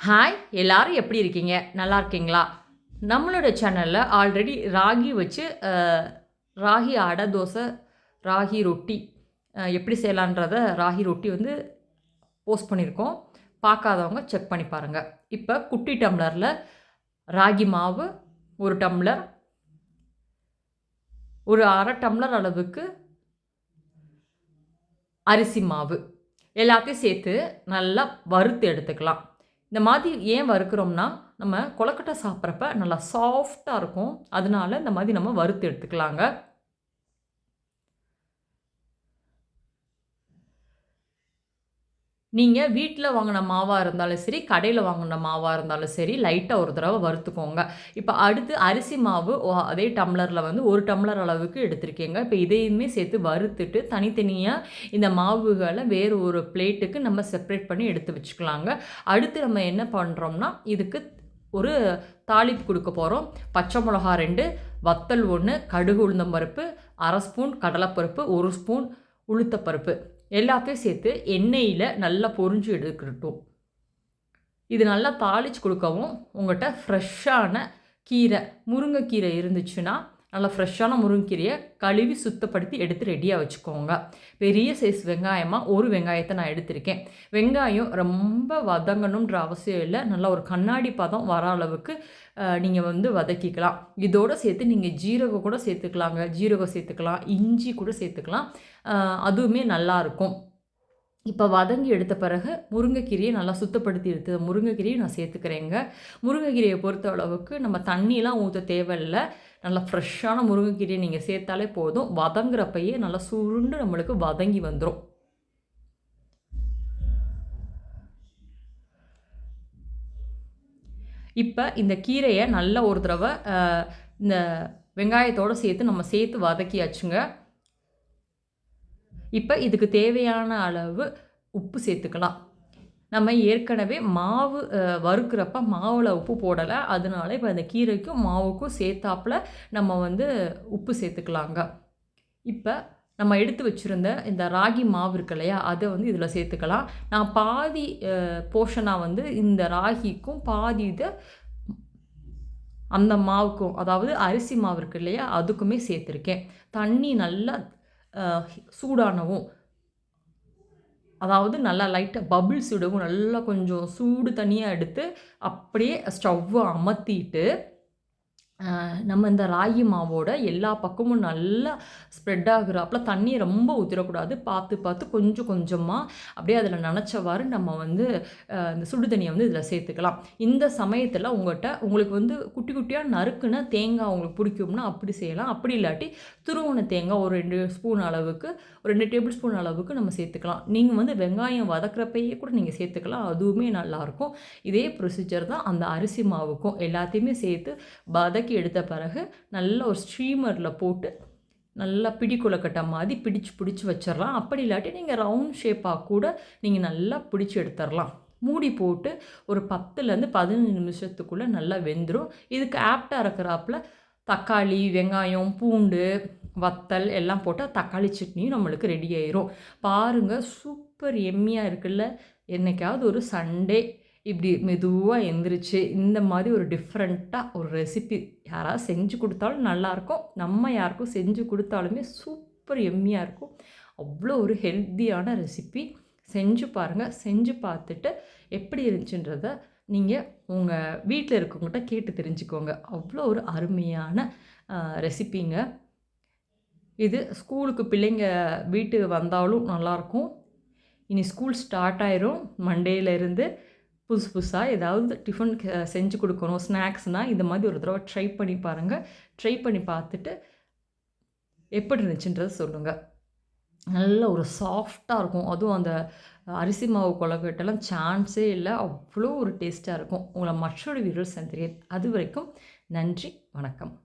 Hi எல்லாரும் எப்படி இருக்கீங்க? நல்லா இருக்கீங்களா? நம்மளோட சேனலில் ஆல்ரெடி ராகி வச்சு ராகி அடை தோசை ராகி ரொட்டி எப்படி செய்யலான்றத ராகி ரொட்டி வந்து போஸ்ட் பண்ணியிருக்கோம். பார்க்காதவங்க செக் பண்ணி பாருங்கள் இப்போ குட்டி டம்ளரில் ராகி மாவு ஒரு டம்ளர் ஒரு அரை டம்ளர் அளவுக்கு அரிசி மாவு. எல்லாத்தையும் சேர்த்து நல்லா வறுத்து எடுத்துக்கலாம். இந்த மாதிரி ஏன் வறுக்கிறோம்னா நம்ம கொலக்கட்டை சாப்பிட்றப்ப நல்லா சாஃப்டாக இருக்கும். அதனால இந்த மாதிரி நம்ம வறுத்து எடுத்துக்கலாங்க. நீங்கள் வீட்டில் வாங்கின மாவாக இருந்தாலும் சரி கடையில் வாங்கின மாவாக இருந்தாலும் சரி லைட்டாக ஒரு தடவை வறுத்துக்கோங்க. இப்போ அடுத்து அரிசி மாவு அதே டம்ளரில் வந்து ஒரு டம்ளர் அளவுக்கு எடுத்திருக்கீங்க. இப்போ இதையுமே சேர்த்து வறுத்துட்டு தனித்தனியாக இந்த மாவுகளை வேறு ஒரு பிளேட்டுக்கு நம்ம செப்ரேட் பண்ணி எடுத்து வச்சுக்கலாங்க. அடுத்து நம்ம என்ன பண்ணுறோம்னா இதுக்கு ஒரு தாளிப்பு கொடுக்க போகிறோம் பச்சை மிளகா ரெண்டு வத்தல் ஒன்று கடுகு உளுந்தம்பருப்பு அரை ஸ்பூன் கடலைப்பருப்பு ஒரு ஸ்பூன் உளுத்தப்பருப்பு. எல்லாத்தையும் சேர்த்து எண்ணெயில் நல்லா பொரிஞ்சு எடுக்கட்டும். இது நல்லா தாளிச்சு கொடுக்கவும் உங்கள்கிட்ட ஃப்ரெஷ்ஷான கீரை முருங்கைக்கீரை இருந்துச்சுன்னா நல்லா ஃப்ரெஷ்ஷான முருங்கீரையை கழுவி சுத்தப்படுத்தி எடுத்து ரெடியாக வச்சுக்கோங்க. பெரிய சைஸ் வெங்காயமாக ஒரு வெங்காயத்தை நான் எடுத்திருக்கேன். வெங்காயம் ரொம்ப வதங்கணுன்ற அவசியம் இல்லை. நல்லா ஒரு கண்ணாடி பதம் வர அளவுக்கு நீங்கள் வந்து வதக்கிக்கலாம். இதோடு சேர்த்து நீங்கள் ஜீரகம் கூட சேர்த்துக்கலாங்க. ஜீரகம் சேர்த்துக்கலாம். இஞ்சி கூட சேர்த்துக்கலாம். அதுவுமே நல்லாயிருக்கும் இப்போ வதங்கி எடுத்த பிறகு முருங்கைக்கீரையை நல்லா சுத்தப்படுத்தி எடுத்து முருங்கைக்கீரையை நான் சேர்த்துக்கிறேங்க. முருங்கைக்கீரையை பொறுத்த அளவுக்கு நம்ம தண்ணியெலாம் ஊற்ற தேவையில்லை. நல்லா ஃப்ரெஷ்ஷான முருங்கைக்கீரையை நீங்கள் சேர்த்தாலே போதும். வதங்குறப்பயே நல்லா சுருண்டு நம்மளுக்கு வதங்கி வந்துடும் இப்போ இந்த கீரையை நல்லா ஒரு தடவை இந்த வெங்காயத்தோடு சேர்த்து நம்ம சேர்த்து வதக்கியாச்சுங்க. இப்போ இதுக்கு தேவையான அளவு உப்பு சேர்த்துக்கலாம். நம்ம ஏற்கனவே மாவு வறுக்கிறப்ப மாவில் உப்பு போடலை. அதனால இப்போ அந்த கீரைக்கும் மாவுக்கும் சேர்த்தாப்புல நம்ம வந்து உப்பு சேர்த்துக்கலாங்க. இப்போ நம்ம எடுத்து வச்சுருந்த இந்த ராகி மாவு இருக்கு இல்லையா அதை வந்து இதில் சேர்த்துக்கலாம். நான் பாதி போர்ஷனாக வந்து இந்த ராகிக்கும் பாதி இதை அந்த மாவுக்கும் அதாவது அரிசி மாவு இருக்கு இல்லையா அதுக்குமே சேர்த்துருக்கேன். தண்ணி நல்லா சூடானவும் அதாவது நல்லா லைட்டாக பபிள்ஸ் விடவும் நல்லா கொஞ்சம் சூடு தனியாக எடுத்து அப்படியே ஸ்டவ்வை அமர்த்திட்டு நம்ம இந்த ராகி மாவோட எல்லா பக்கமும் நல்லா ஸ்ப்ரெட் ஆகுறாப்புல தண்ணியை ரொம்ப ஊற்றிடக்கூடாது பார்த்து பார்த்து கொஞ்சம் கொஞ்சமாக அப்படியே அதில் நினச்சவாறு நம்ம வந்து இந்த சுடு தண்ணியை வந்து இதில் சேர்த்துக்கலாம். இந்த சமயத்தில் உங்கள்கிட்ட உங்களுக்கு வந்து குட்டி குட்டியாக நறுக்குன தேங்காய் உங்களுக்கு பிடிக்கும்னா அப்படி செய்யலாம். அப்படி இல்லாட்டி துருவன தேங்காய் ஒரு ரெண்டு ஸ்பூன் அளவுக்கு ஒரு ரெண்டு டேபிள் ஸ்பூன் அளவுக்கு நம்ம சேர்த்துக்கலாம். நீங்கள் வந்து வெங்காயம் வதக்குறப்பையே கூட நீங்கள் சேர்த்துக்கலாம். அதுவுமே நல்லாயிருக்கும். இதே ப்ரொசீஜர் தான் அந்த அரிசி மாவுக்கும். எல்லாத்தையுமே சேர்த்து வதக்கி எடுத்த பிறகு நல்ல ஒரு ஸ்ட்ரீமரில் போட்டு நல்லா பிடி கொலக்கட்டை மாதிரி பிடிச்சு பிடிச்சி வச்சிடலாம். அப்படி இல்லாட்டி நீங்கள் ரவுண்ட் ஷேப்பாக கூட நீங்கள் நல்லா பிடிச்சி எடுத்துடலாம். மூடி போட்டு ஒரு பத்துலேருந்து பதினஞ்சு நிமிஷத்துக்குள்ளே நல்லா வெந்துடும் இதுக்கு ஆப்டாக இருக்கிறாப்புல தக்காளி வெங்காயம் பூண்டு வத்தல் எல்லாம் போட்டால் தக்காளி சட்னியும் நம்மளுக்கு ரெடி ஆயிரும். பாருங்கள் சூப்பர் எம்மியாக இருக்குல்ல. என்னைக்காவது ஒரு சண்டே இப்படி மெதுவாக எந்திரிச்சு இந்த மாதிரி ஒரு டிஃப்ரெண்ட்டாக ஒரு ரெசிபி யாராவது செஞ்சு கொடுத்தாலும் நல்லாயிருக்கும். நம்ம யாருக்கும் செஞ்சு கொடுத்தாலுமே சூப்பர் எம்மியாக இருக்கும். அவ்வளோ ஒரு ஹெல்த்தியான ரெசிபி செஞ்சு பாருங்கள் செஞ்சு பார்த்துட்டு எப்படி இருந்துச்சுன்றத நீங்கள் உங்கள் வீட்டில் இருக்கவங்ககிட்ட கேட்டு தெரிஞ்சுக்கோங்க. அவ்வளோ ஒரு அருமையான ரெசிபிங்க இது ஸ்கூலுக்கு பிள்ளைங்க வீட்டுக்கு வந்தாலும் நல்லாயிருக்கும். இனி ஸ்கூல் ஸ்டார்ட் ஆயிரும். மண்டேலேருந்து புதுசு புதுசாக ஏதாவது டிஃபன் செஞ்சு கொடுக்கணும் ஸ்நாக்ஸ்னால் இந்த மாதிரி ஒரு தடவை ட்ரை பண்ணி பாருங்கள் ட்ரை பண்ணி பார்த்துட்டு எப்படி இருந்துச்சுன்றதை சொல்லுங்கள் நல்ல ஒரு சாஃப்டாக இருக்கும். அதுவும் அந்த அரிசி மாவு குழக்கட்டெல்லாம் சான்ஸே இல்லை. அவ்வளோ ஒரு டேஸ்ட்டாக இருக்கும். உங்களை மற்றொரு வீரர் சந்திரியன் அது வரைக்கும் நன்றி வணக்கம்.